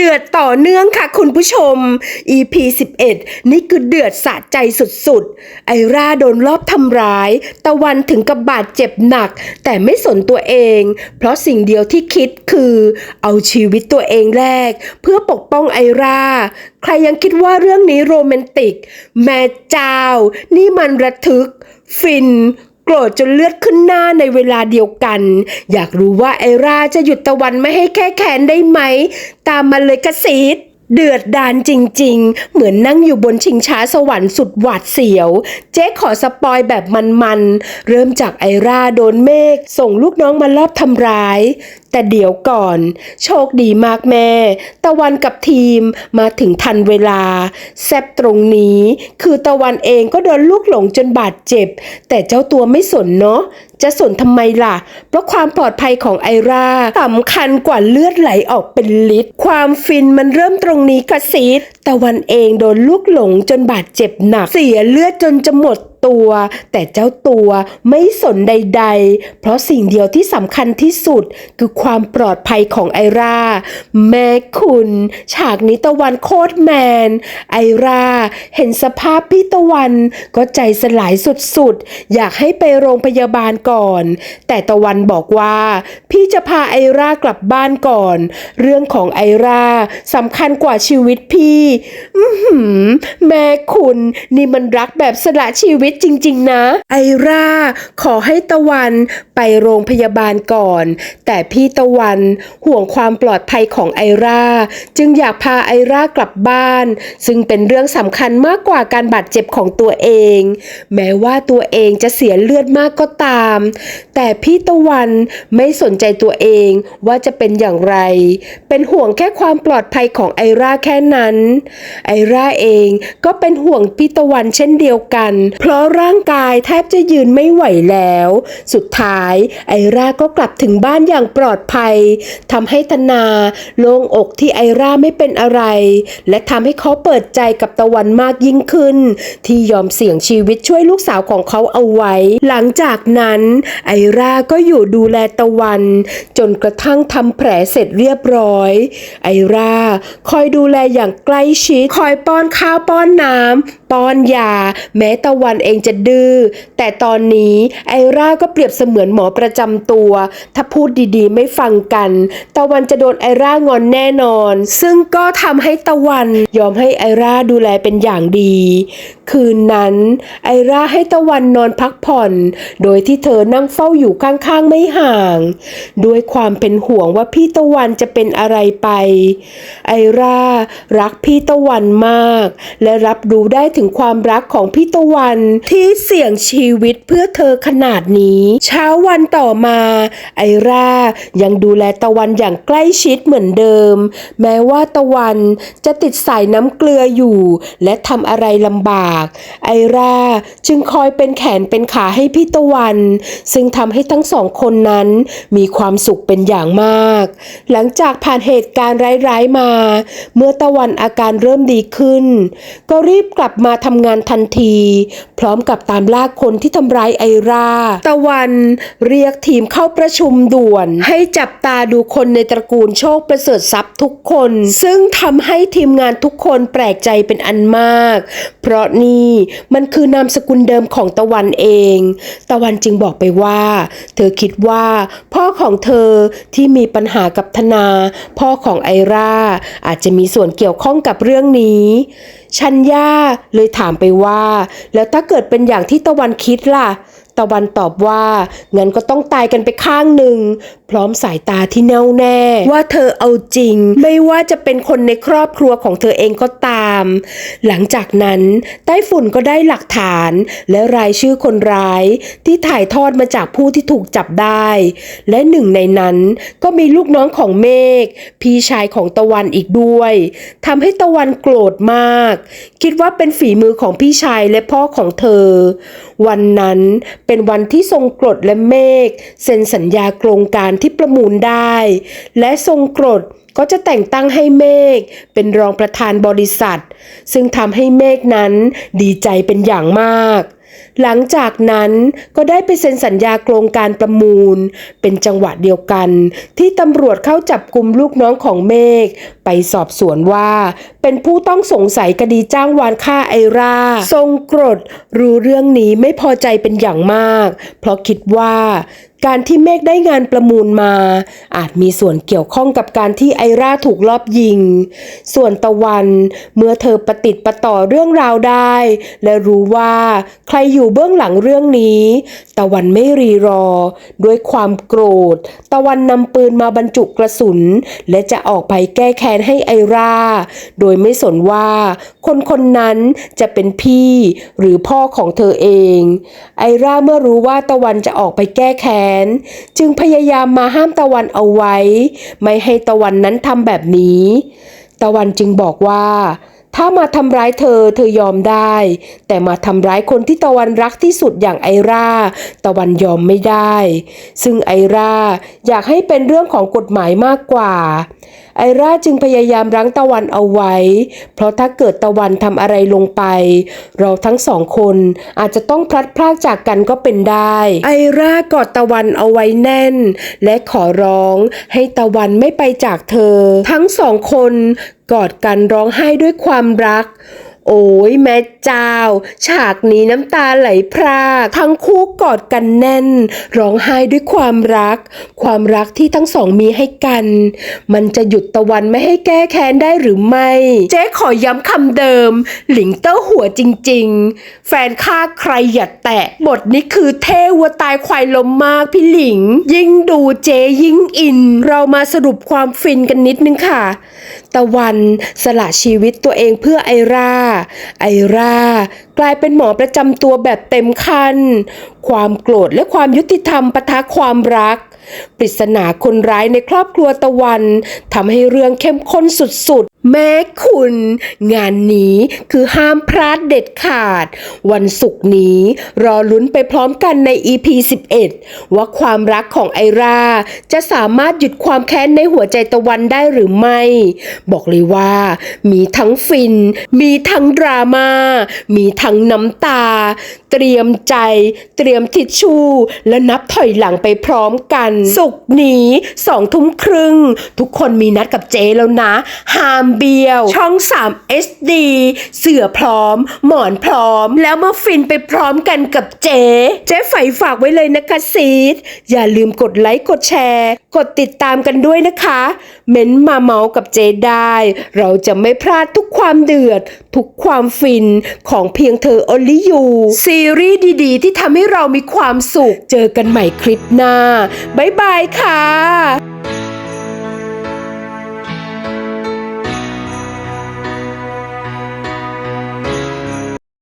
เดือดต่อเนื่องค่ะคุณผู้ชม EP 11 นี่คือเดือดสะใจสุดๆ ไอราโดนรอบทำร้าย ตะวันถึงกับบาดเจ็บหนัก แต่ไม่สนตัวเอง เพราะสิ่งเดียวที่คิดคือ เอาชีวิตตัวเองแลกเพื่อปกป้องไอราใครยังคิดว่าเรื่องนี้โรแมนติก แม่เจ้า นี่มันระทึก ฟิน โกรธจนเลือดขึ้นหน้าในเวลาเดียวกัน อยากรู้ว่าไอราจะหยุดตะวันไม่ให้แค่แขนได้ไหม ตามมาเลยกระสีดเดือดดานจริงๆ เหมือนนั่งอยู่บนชิงช้าสวรรค์สุดหวาดเสียว เจ๊ขอสปอยแบบมันๆ เริ่มจากไอราโดนเมฆส่งลูกน้องมาลอบทำร้ายแต่เดี๋ยวก่อน โชคดีมากแม่ ตะวันกับทีมมาถึงทันเวลา แซบตรงนี้ คือตะวันเองก็โดนลูกหลงจนบาดเจ็บ แต่เจ้าตัวไม่สนเนาะจะสนทำไมล่ะ เพราะความปลอดภัยของไอราสำคัญกว่าเลือดไหลออกเป็นลิตร ความฟินมันเริ่มตรงนี้กระซีด ตะวันเองโดนลูกหลงจนบาดเจ็บหนัก เสียเลือดจนจะหมดตัว แต่เจ้าตัวไม่สนใด ๆ เพราะสิ่งเดียวที่สำคัญที่สุดคือความปลอดภัยของไอรา แม่คุณ ฉากนี้ตะวันโคตรแมน ไอราเห็นสภาพพี่ตะวันก็ใจสลายสุดๆ อยากให้ไปโรงพยาบาลก่อน แต่ตะวันบอกว่า พี่จะพาไอรากลับบ้านก่อน เรื่องของไอราสำคัญกว่าชีวิตพี่อือหือแม่คุณ นี่มันรักแบบสละชีวิตจริง ๆ นะ ไอราขอให้ตะวันไปโรงพยาบาลก่อน แต่พี่ตะวันห่วงความปลอดภัยของไอราจึงอยากพาไอรากลับบ้าน ซึ่งเป็นเรื่องสำคัญมากกว่าการบาดเจ็บของตัวเอง แม้ว่าตัวเองจะเสียเลือดมากก็ตาม แต่พี่ตะวันไม่สนใจตัวเองว่าจะเป็นอย่างไร เป็นห่วงแค่ความปลอดภัยของไอราแค่นั้นไอร่าเองก็เป็นห่วงพี่ตะวันเช่นเดียวกัน เพราะร่างกายแทบจะยืนไม่ไหวแล้ว สุดท้ายไอร่าก็กลับถึงบ้านอย่างปลอดภัยทำให้ธนาโล่งอกที่ไอร่าไม่เป็นอะไร และทำให้เขาเปิดใจกับตะวันมากยิ่งขึ้น ที่ยอมเสี่ยงชีวิตช่วยลูกสาวของเขาเอาไว้ หลังจากนั้นไอร่าก็อยู่ดูแลตะวัน จนกระทั่งทำแผลเสร็จเรียบร้อย ไอร่าคอยดูแลอย่างใกล้ชิดคอยป้อนข้าวป้อนน้ำป้อนยา แม้ตะวันเองจะดื้อแต่ตอนนี้ไอราก็เปรียบเสมือนหมอประจำตัว ถ้าพูดดีๆ ไม่ฟังกัน ตะวันจะโดนไอรางอนแน่นอน ซึ่งก็ทำให้ตะวันยอมให้ไอราดูแลเป็นอย่างดี คืนนั้น ไอราให้ตะวันนอนพักผ่อน โดยที่เธอนั่งเฝ้าอยู่ข้างๆไม่ห่าง ด้วยความเป็นห่วงว่าพี่ตะวันจะเป็นอะไรไป ไอรารักพี่ตะวันมาก และรับรู้ได้ถึงความรักของพี่ตะวันที่เสี่ยงชีวิตเพื่อเธอขนาดนี้ เช้าวันต่อมา ไอรายังดูแลตะวันอย่างใกล้ชิดเหมือนเดิม แม้ว่าตะวันจะติดสายน้ำเกลืออยู่ และทำอะไรลำบาก ไอราจึงคอยเป็นแขนเป็นขาให้พี่ตะวัน ซึ่งทำให้ทั้งสองคนนั้นมีความสุขเป็นอย่างมาก หลังจากผ่านเหตุการณ์ร้ายๆมา เมื่อตะวันอาการการเริ่มดีขึ้น ก็รีบกลับมาทำงานทันที พร้อมกับตามลากคนที่ทำร้ายไอรา ตะวันเรียกทีมเข้าประชุมด่วน ให้จับตาดูคนในตระกูลโชคประเสริฐทรัพย์ทุกคน ซึ่งทำให้ทีมงานทุกคนแปลกใจเป็นอันมาก เพราะนี่มันคือนามสกุลเดิมของตะวันเอง ตะวันจึงบอกไปว่า เธอคิดว่า พ่อของเธอที่มีปัญหากับธนา พ่อของไอราอาจจะมีส่วนเกี่ยวข้องกับเรื่องนี้ชัญญาเลยถามไปว่า แล้วถ้าเกิดเป็นอย่างที่ตะวันคิดล่ะ ตะวันตอบว่า งั้นก็ต้องตายกันไปข้างหนึ่ง พร้อมสายตาที่แน่วแน่ ว่าเธอเอาจริง ไม่ว่าจะเป็นคนในครอบครัวของเธอเองก็ตาม หลังจากนั้นไต้ฝุ่นก็ได้หลักฐาน และรายชื่อคนร้ายที่ถ่ายทอดมาจากผู้ที่ถูกจับได้ และหนึ่งในนั้นก็มีลูกน้องของเมฆพี่ชายของตะวันอีกด้วยทำให้ตะวันโกรธมาก คิดว่าเป็นฝีมือของพี่ชายและพ่อของเธอ วันนั้นเป็นวันที่ทรงกรดและเมฆเซ็นสัญญาโครงการที่ประมูลได้ และทรงกรดก็จะแต่งตั้งให้เมฆเป็นรองประธานบริษัท ซึ่งทำให้เมฆนั้นดีใจเป็นอย่างมาก หลังจากนั้นก็ได้ไปเซ็นสัญญาโครงการประมูล เป็นจังหวะเดียวกัน ที่ตำรวจเข้าจับกลุ่มลูกน้องของเมฆไปสอบสวนว่า เป็นผู้ต้องสงสัยคดีจ้างวานฆ่าไอราทรงกรดรู้เรื่องนี้ไม่พอใจเป็นอย่างมาก เพราะคิดว่าการที่เมฆได้งานประมูลมา อาจมีส่วนเกี่ยวข้องกับการที่ไอราถูกลอบยิง ส่วนตะวันเมื่อเธอประติดประต่อเรื่องราวได้ และรู้ว่าใครอยู่เบื้องหลังเรื่องนี้ ตะวันไม่รีรอ ด้วยความโกรธ ตะวันนำปืนมาบรรจุกระสุน และจะออกไปแก้แค้นให้ไอรา โดยไม่สนว่า คนคนนั้นจะเป็นพี่หรือพ่อของเธอเอง ไอราเมื่อรู้ว่าตะวันจะออกไปแก้แค้น จึงพยายามมาห้ามตะวันเอาไว้ ไม่ให้ตะวันนั้นทำแบบนี้ ตะวันจึงบอกว่า ถ้ามาทำร้ายเธอเธอยอมได้ แต่มาทำร้ายคนที่ตะวันรักที่สุดอย่างไอรา ตะวันยอมไม่ได้ ซึ่งไอราอยากให้เป็นเรื่องของกฎหมายมากกว่า ไอราจึงพยายามรั้งตะวันเอาไว้ เพราะถ้าเกิดตะวันทำอะไรลงไป เราทั้งสองคนอาจจะต้องพลัดพรากจากกันก็เป็นได้ ไอรากอดตะวันเอาไว้แน่น และขอร้องให้ตะวันไม่ไปจากเธอ ทั้งสองคนกอดกันร้องไห้ด้วยความรัก โอ้ยแม่เจ้า ฉากนี้น้ำตาไหลพราก ทั้งคู่กอดกันแน่น ร้องไห้ด้วยความรัก ความรักที่ทั้งสองมีให้กัน มันจะหยุดตะวันไม่ให้แก้แค้นได้หรือไม่ เจ๊ขอย้ำคำเดิม หลิงเต้าหัวจริง ๆ แฟนฆ่าใครอย่าแตะ บทนี้คือเท่วัวตายควายลมมากพี่หลิง ยิ่งดูเจ๊ยิ่งอิน เรามาสรุปความฟินกันนิดนึงค่ะตะวันสละชีวิตตัวเองเพื่อไอราไอรากลายเป็นหมอประจำตัวแบบเต็มคัน ความโกรธและความยุติธรรมปะทะความรัก ปริศนาคนร้ายในครอบครัวตะวันทำให้เรื่องเข้มข้นสุดๆ แม้คุณ งานนี้คือห้ามพลาดเด็ดขาด วันศุกร์นี้รอลุ้นไปพร้อมกันใน EP 11 ว่าความรักของไอรา จะสามารถหยุดความแค้นในหัวใจตะวันได้หรือไม่ บอกเลยว่า มีทั้งฟิน มีทั้งดราม่ามีทั้งน้ำตาเตรียมใจ เตรียมทิชชู่ และนับถอยหลังไปพร้อมกัน สุกนี้สองทุ่มครึ่ง ทุกคนมีนัดกับเจแล้วนะหามเบียว ช่อง 3 SD เสือพร้อม หมอนพร้อม แล้วมาฟินไปพร้อมกันกับเจเจ๊ไฝฝากไว้เลยนะคะซีด อย่าลืมกดไลค์กดแชร์ กดติดตามกันด้วยนะคะ เม้นมาเมาส์กับเจได้ เราจะไม่พลาดทุกความเดือด ทุกความฟินของเพียงเธอ only you ซีรีส์ดีๆ ที่ทำให้เรามีความสุข เจอกันใหม่คลิปหน้า บ๊ายบายค่ะ